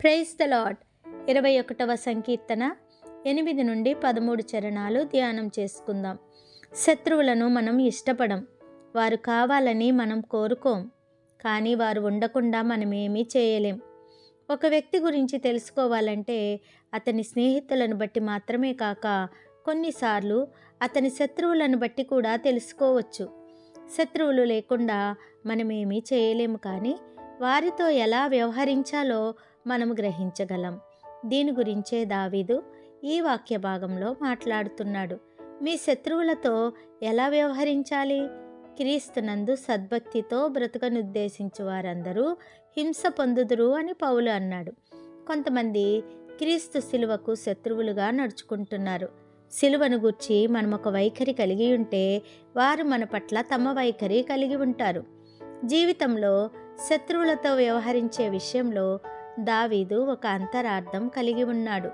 Praise the lord ఇరవై ఒకటవ సంకీర్తన ఎనిమిది నుండి పదమూడు చరణాలు ధ్యానం చేసుకుందాం. శత్రువులను మనం ఇష్టపడం వారు కావాలని మనం కోరుకోం కానీ వారు ఉండకుండా మనమేమీ చేయలేం. ఒక వ్యక్తి గురించి తెలుసుకోవాలంటే అతని స్నేహితులను బట్టి మాత్రమే కాక కొన్నిసార్లు అతని శత్రువులను బట్టి కూడా తెలుసుకోవచ్చు. శత్రువులు లేకుండా మనమేమీ చేయలేము కానీ వారితో ఎలా వ్యవహరించాలో మనము గ్రహించగలం. దీని గురించే దావీదు ఈ వాక్య భాగంలో మాట్లాడుతున్నాడు. మీ శత్రువులతో ఎలా వ్యవహరించాలి? క్రీస్తునందు సద్భక్తితో బ్రతుకనుద్దేశించు వారందరూ హింస పొందుదురు అని పౌలు అన్నాడు. కొంతమంది క్రీస్తు శిలువకు శత్రువులుగా నడుచుకుంటున్నారు. శిలువను గుర్చి మనం ఒక వైఖరి కలిగి ఉంటే వారు మన పట్ల తమ వైఖరి కలిగి ఉంటారు. జీవితంలో శత్రువులతో వ్యవహరించే విషయంలో దావీదు ఒక అంతరార్థం కలిగి ఉన్నాడు.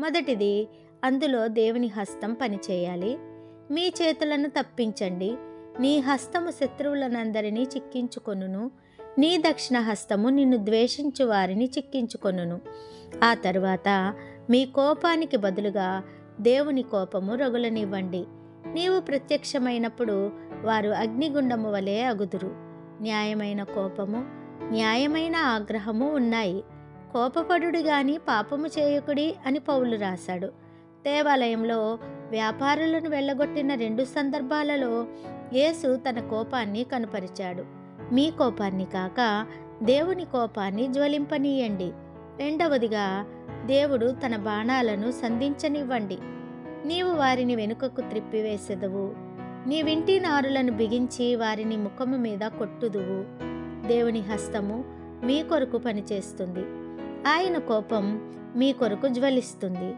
మొదటిది అందులో దేవుని హస్తం పనిచేయాలి. మీ చేతులను తప్పించండి. నీ హస్తము శత్రువులనందరినీ చిక్కించుకొనును. నీ దక్షిణ హస్తము నిన్ను ద్వేషించు వారిని చిక్కించుకొనును. ఆ తరువాత మీ కోపానికి బదులుగా దేవుని కోపము రగులనివ్వండి. నీవు ప్రత్యక్షమైనప్పుడు వారు అగ్నిగుండము వలె అగుదురు. న్యాయమైన కోపము న్యాయమైన ఆగ్రహము ఉన్నాయి. కోపపడుడు గాని పాపము చేయకుడి అని పౌలు రాశాడు. దేవాలయంలో వ్యాపారులను వెళ్ళగొట్టిన రెండు సందర్భాలలో యేసు తన కోపాన్ని కనుపరిచాడు. మీ కోపాన్ని కాక దేవుని కోపాన్ని జ్వలింపనీయండి. రెండవదిగా దేవుడు తన బాణాలను సంధించనివ్వండి. నీవు వారిని వెనుకకు త్రిప్పివేసెదవు. నీ వింటి నారులను బిగించి వారిని ముఖము మీద కొట్టుదువు. దేవుని హస్తము మీ కొరకు పనిచేస్తుంది. ఆయన కోపం మీ కొరకు జ్వలిస్తుంది.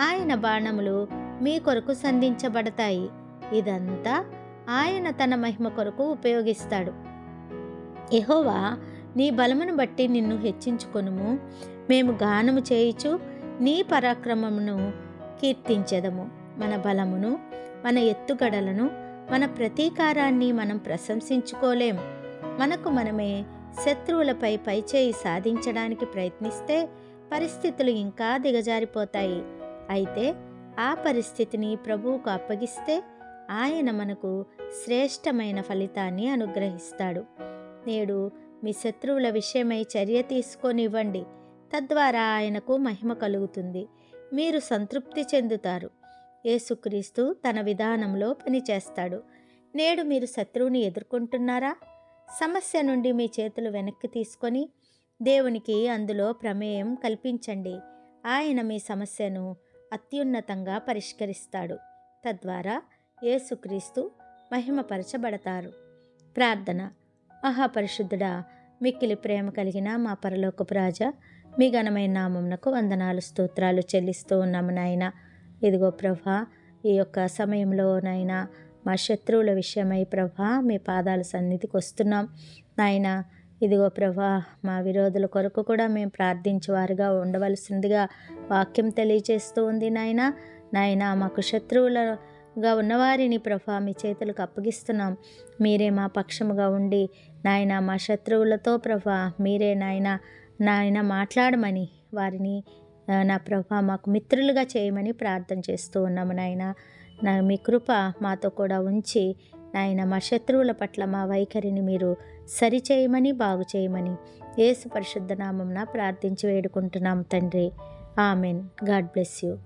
ఆయన బాణములు మీ కొరకు సంధించబడతాయి. ఇదంతా ఆయన తన మహిమ కొరకు ఉపయోగిస్తాడు. ఎహోవా నీ బలమును బట్టి నిన్ను హెచ్చించుకొనుము. మేము గానము చేయుచు నీ పరాక్రమమును కీర్తించెదము. మన బలమును మన ఎత్తుగడలను మన ప్రతీకారాన్ని మనం ప్రశంసించుకోలేం. మనకు మనమే శత్రువులపై పైచేయి సాధించడానికి ప్రయత్నిస్తే పరిస్థితులు ఇంకా దిగజారిపోతాయి. అయితే ఆ పరిస్థితిని ప్రభువుకు అప్పగిస్తే ఆయన మనకు శ్రేష్టమైన ఫలితాన్ని అనుగ్రహిస్తాడు. నేడు మీ శత్రువుల విషయమై చర్య తీసుకొనివ్వండి. తద్వారా ఆయనకు మహిమ కలుగుతుంది. మీరు సంతృప్తి చెందుతారు. యేసుక్రీస్తు తన విధానంలో పనిచేస్తాడు. నేడు మీరు శత్రువుని ఎదుర్కొంటున్నారా? సమస్య నుండి మీ చేతులు వెనక్కి తీసుకొని దేవునికి అందులో ప్రమేయం కల్పించండి. ఆయన మీ సమస్యను అత్యున్నతంగా పరిష్కరిస్తాడు. తద్వారా యేసుక్రీస్తు మహిమపరచబడతారు. ప్రార్థన. మహాపరిశుద్ధుడా మిక్కిలి ప్రేమ కలిగిన మా పరలోకపు రాజా మీ ఘనమైన నామమునకు వందనాలు స్తోత్రాలు చెల్లిస్తూ ఉన్నాము నాయన. ఇదిగో ప్రభా ఈ యొక్క సమయంలో నాయనా మా శత్రువుల విషయమై ప్రభా మీ పాదాల సన్నిధికి వస్తున్నాం. నాయన ఇదిగో ప్రభా మా విరోధుల కొరకు కూడా మేము ప్రార్థించేవారుగా ఉండవలసిందిగా వాక్యం తెలియజేస్తూ ఉంది నాయన. నాయన మాకు శత్రువులగా ఉన్నవారిని ప్రభా మీ చేతులకు అప్పగిస్తున్నాం. మీరే మా పక్షముగా ఉండి నాయన మా శత్రువులతో ప్రభా మీరే నాయన నాయన మాట్లాడమని వారిని నా ప్రభా మాకు మిత్రులుగా చేయమని ప్రార్థన చేస్తూ ఉన్నాము నాయన. నా మీ కృప మాతో కూడా ఉంచి నాయన మా శత్రువుల పట్ల మా వైఖరిని మీరు సరిచేయమని బాగు చేయమని యేసు పరిశుద్ధ నామంన ప్రార్థించి వేడుకుంటున్నాం తండ్రి. ఆమెన్. God bless you.